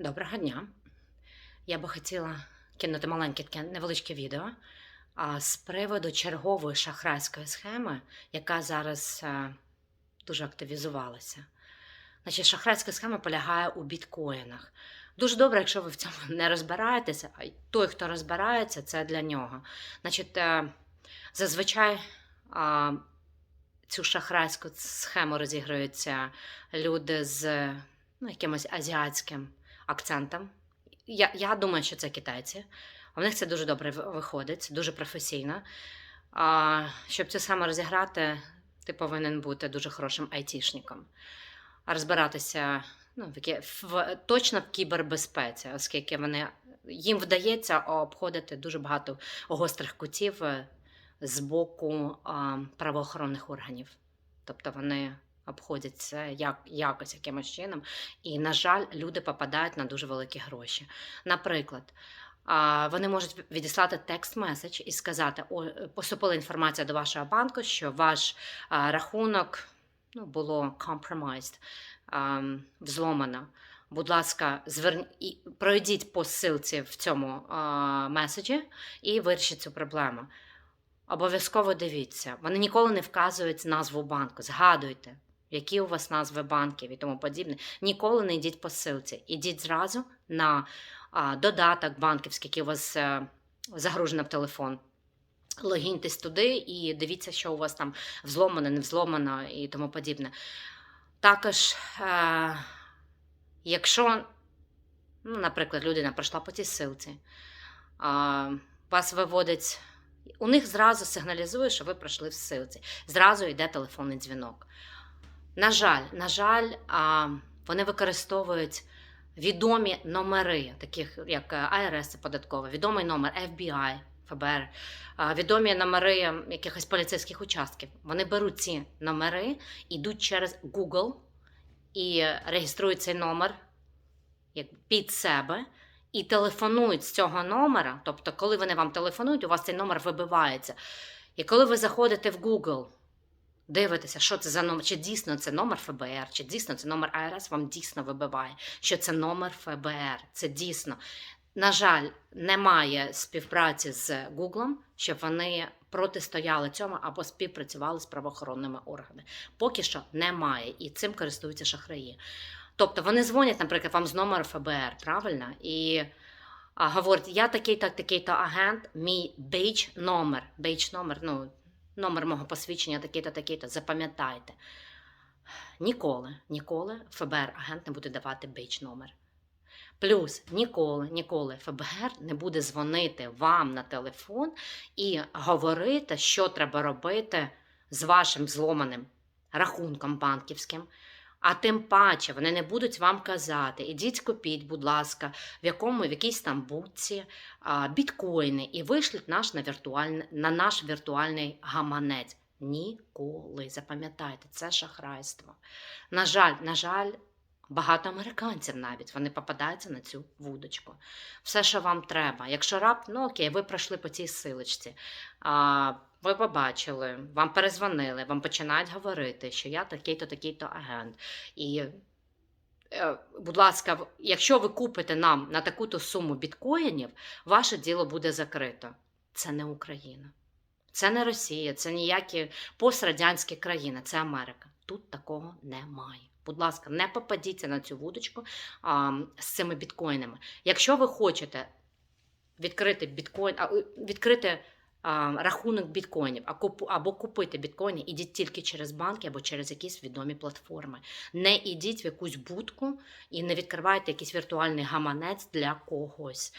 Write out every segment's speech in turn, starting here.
Доброго дня. Я би хотіла кинути маленьке таке невеличке відео з приводу чергової шахрайської схеми, яка зараз е, дуже активізувалася. Значить, шахрайська схема полягає у біткоїнах. Дуже добре, якщо ви в цьому не розбираєтеся, а той, хто розбирається, це для нього. Значить, е, зазвичай цю шахрайську схему розігруються люди з ну, якимось азіатським акцентом. Я, я думаю, що це китайці. У них це дуже добре ви- виходить, дуже професійно. А, щоб цю саме розіграти, ти повинен бути дуже хорошим айтішником. Розбиратися ну, в, в, точно в кібербезпеці, оскільки вони, їм вдається обходити дуже багато гострих кутів е, з боку а, правоохоронних органів. Тобто вони обходять це як, якось якимось чином. І, на жаль, люди попадають на дуже великі гроші. Наприклад, вони можуть відіслати текст-меседж і сказати: О, поступила інформація до вашого банку, що ваш рахунок ну, було compromised, взломано. Будь ласка, зверн... і пройдіть по ссилці в цьому а, меседжі і вирішіть цю проблему. Обов'язково дивіться. Вони ніколи не вказують назву банку. Згадуйте, які у вас назви банків і тому подібне. Ніколи не йдіть по ссилці. Ідіть зразу на додаток банківський, який у вас е, загружено в телефон. Логіньтесь туди і дивіться, що у вас там взломано, не взломано і тому подібне. Також, е, якщо, ну, наприклад, людина пройшла по цій ссилці, а, вас виводить. У них зразу сигналізує, що ви пройшли в ссилці. Зразу йде телефонний дзвінок. На жаль, на жаль, вони використовують відомі номери, таких як е, АРС, податкова, відомий номер FBI, ФБР, відомі номери якихось поліцейських участків. Вони беруть ці номери, йдуть через Google і реєструють цей номер як під себе і телефонують з цього номера. Тобто, коли вони вам телефонують, у вас цей номер вибивається. І коли ви заходите в Google, дивитеся, що це за номер, чи дійсно це номер ФБР, чи дійсно це номер АРС, вам дійсно вибиває, що це номер ФБР. Це дійсно. На жаль, немає співпраці з Гуглом, щоб вони протистояли цьому або співпрацювали з правоохоронними органами. Поки що немає, і цим користуються шахраї. Тобто вони дзвонять, наприклад, вам з номеру ФБР, правильно? І а, говорять, я такий-то, такий-то агент, мій бейдж номер, бейдж номер, ну, номер мого посвідчення такий-то, такий-то, запам'ятайте. Ніколи, ніколи ФБР агент не буде давати бейдж номер. Плюс ніколи, ніколи ФБР не буде дзвонити вам на телефон і говорити, що треба робити з вашим зломаним рахунком банківським. А тим паче вони не будуть вам казати, ідіть купіть, будь ласка, в якому в якійсь там будці а, біткоїни і вишліть наш на, віртуальне, на наш віртуальний гаманець. Ніколи. Запам'ятайте, це шахрайство. На жаль, на жаль, багато американців навіть вони попадаються на цю вудочку. Все, що вам треба. Якщо рап, ну окей, ви пройшли по цій силочці. Ви побачили, вам перезвонили, вам починають говорити, що я такий-то, такий-то агент. І, е, будь ласка, якщо ви купите нам на таку-то суму біткоїнів, ваше діло буде закрито. Це не Україна. Це не Росія, це ніякі пострадянські країни, це Америка. Тут такого немає. Будь ласка, не попадіться на цю вудочку а, з цими біткоїнами. Якщо ви хочете відкрити біткоін, а, відкрити рахунок біткоїнів або купити біткоїни, ідіть тільки через банки або через якісь відомі платформи. Не ідіть в якусь будку і не відкривайте якийсь віртуальний гаманець для когось.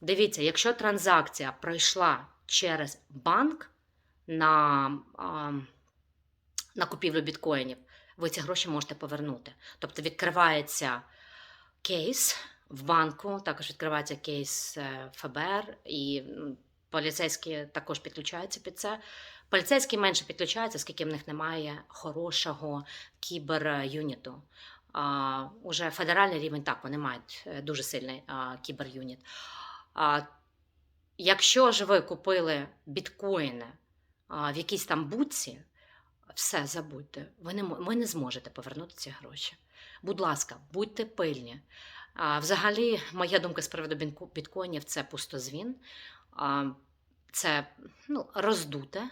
Дивіться, якщо транзакція пройшла через банк на, на купівлю біткоїнів, ви ці гроші можете повернути. Тобто відкривається кейс в банку, також відкривається кейс е, ФБР, і м, поліцейські також підключаються під це. Поліцейські менше підключаються, оскільки в них немає хорошого кібер-юніту. Уже федеральний рівень так, вони мають е, дуже сильний кібер-юніт. Якщо ж ви купили біткоїни в якійсь там будці, все забудьте. Ви не, ви не зможете повернути ці гроші. Будь ласка, будьте пильні. А, взагалі, моя думка з приводу біткоїнів це пустозвін. А, це ну, роздуте.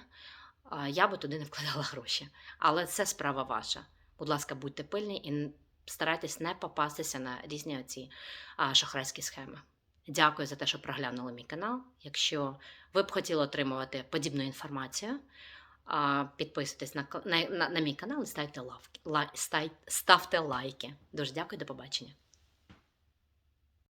А, я би туди не вкладала гроші. Але це справа ваша. Будь ласка, будьте пильні і старайтесь не попастися на різні оці а, шахрайські схеми. Дякую за те, що проглянули мій канал. Якщо ви б хотіли отримувати подібну інформацію, підписуйтесь на, на, на, на мій канал і ставте, лавки, лай, стай- ставте лайки. Дуже дякую, до побачення.